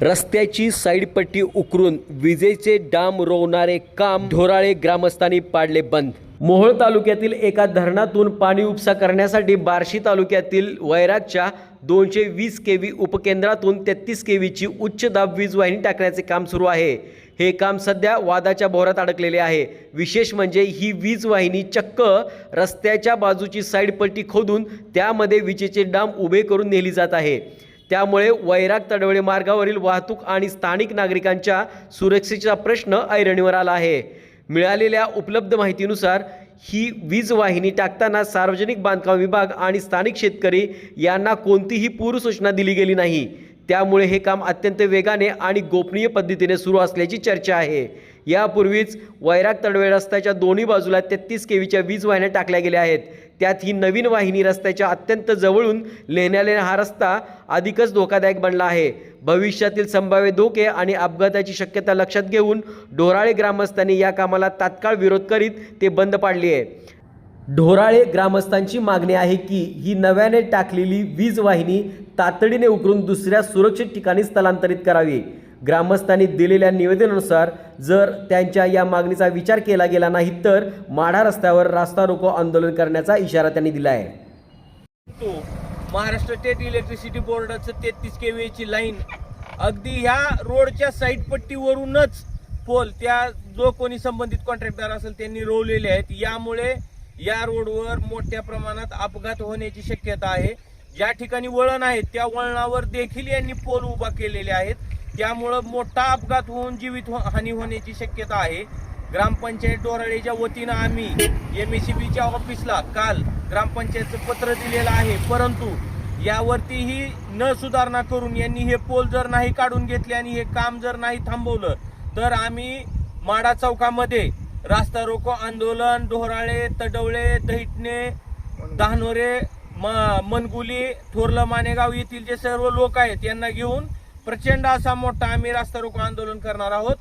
रस्त्याची साईडपट्टी उकरून विजेचे डाम रोवणारे काम ढोराळे ग्रामस्थांनी पाडले बंद. मोहोळ तालुक्यातील एका धरणातून पाणी उपसा करण्यासाठी बार्शी तालुक्यातील वैरागच्या दोनशे वीस के व्ही उपकेंद्रातून तेहतीस के व्हीची उच्च दाब वीज वाहिनी टाकण्याचे काम सुरू आहे. हे काम सध्या वादाच्या भोरात अडकलेले आहे. विशेष म्हणजे ही वीज वाहिनी चक्क रस्त्याच्या बाजूची साईडपट्टी खोदून त्यामध्ये विजेचे डाम उभे करून नेली जात आहे. त्यामुळे वैराग तडवळे मार्गावरील वाहतूक आणि स्थानिक नागरिकांच्या सुरक्षेचा प्रश्न ऐरणीवर आला आहे. मिळालेल्या उपलब्ध माहितीनुसार ही वीज वाहिनी टाकताना सार्वजनिक बांधकाम विभाग आणि स्थानिक शेतकरी यांना कोणतीही पूरसूचना दिली गेली नाही. त्यामुळे हे काम अत्यंत वेगाने आणि गोपनीय पद्धतीने सुरू असल्याची चर्चा आहे. यापूर्वीच वैराग तडवे रस्त्याच्या दोन्ही बाजूला तेहतीस केवीच्या वीज वाहिन्या टाकल्या गेल्या आहेत. त्यात ही नवीन वाहिनी रस्त्याच्या अत्यंत जवळून लेण्याने हा रस्ता अधिकच धोकादायक बनला आहे. भविष्यातील संभाव्य धोके आणि अपघाताची शक्यता लक्षात घेऊन ढोराळे ग्रामस्थांनी या कामाला तात्काळ विरोध करीत ते बंद पाडले आहे. ढोराळे ग्रामस्थांची मागणी आहे की ही नव्याने टाकलेली वीज वाहिनी तातडीने उकरून दुसऱ्या सुरक्षित ठिकाणी स्थलांतरित करावी. ग्रामस्थांनी दिलेल्या निवेदनानुसार जर त्यांच्या या मागणीचा विचार केला गेला नाही तर माढा रस्त्यावर रास्ता रोको आंदोलन करण्याचा इशारा त्यांनी दिला आहे. तो महाराष्ट्र स्टेट इलेक्ट्रिसिटी बोर्डाचं तेहतीस के ची लाईन अगदी ह्या रोडच्या साईड पट्टीवरूनच पोल त्या जो कोणी संबंधित कॉन्ट्रॅक्टर असेल त्यांनी रोवलेले आहेत. यामुळे या रोडवर मोठ्या प्रमाणात अपघात होण्याची शक्यता आहे. ज्या ठिकाणी वळण आहे त्या वळणावर देखील यांनी पोल उभा केलेले आहेत. त्यामुळं मोठा अपघात होऊन जीवित हो- हानी होण्याची शक्यता आहे. ग्रामपंचायत डोराळेच्या वतीनं आम्ही एम एस ऑफिसला काल ग्रामपंचायतचं पत्र दिलेलं आहे. परंतु यावरतीही न सुधारणा करून यांनी हे पोल जर नाही काढून घेतले आणि हे काम जर नाही थांबवलं तर आम्ही माडा चौकामध्ये रास्ता रोको आंदोलन डोहराळे तडवळे दहिटणे दानोरे म- मनगुली थोरलं मानेगाव येथील जे सर्व लोक आहेत यांना घेऊन प्रचंड असा मोठा आम्ही रास्ता रोको आंदोलन करणार आहोत.